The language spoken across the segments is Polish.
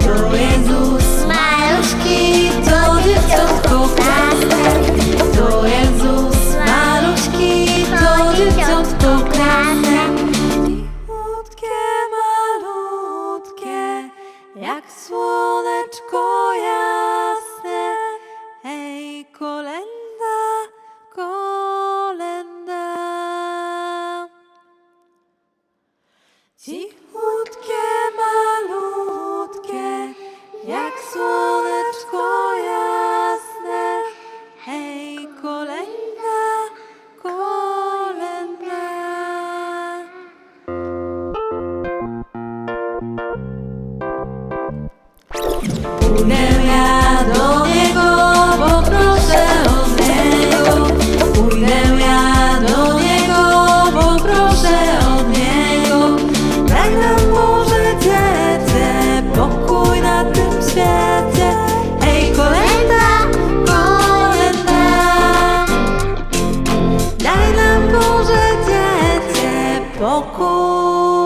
To Jezus maluszki, to dziewczątko plaster. To Jezus maluszki, to dziewczątko plaster. Malutkie, malutkie, jak słoneczko jasne. Ej, kolenda, kolenda. Cicho. Pokój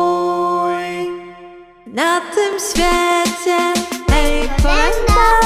na tym świecie. Collector.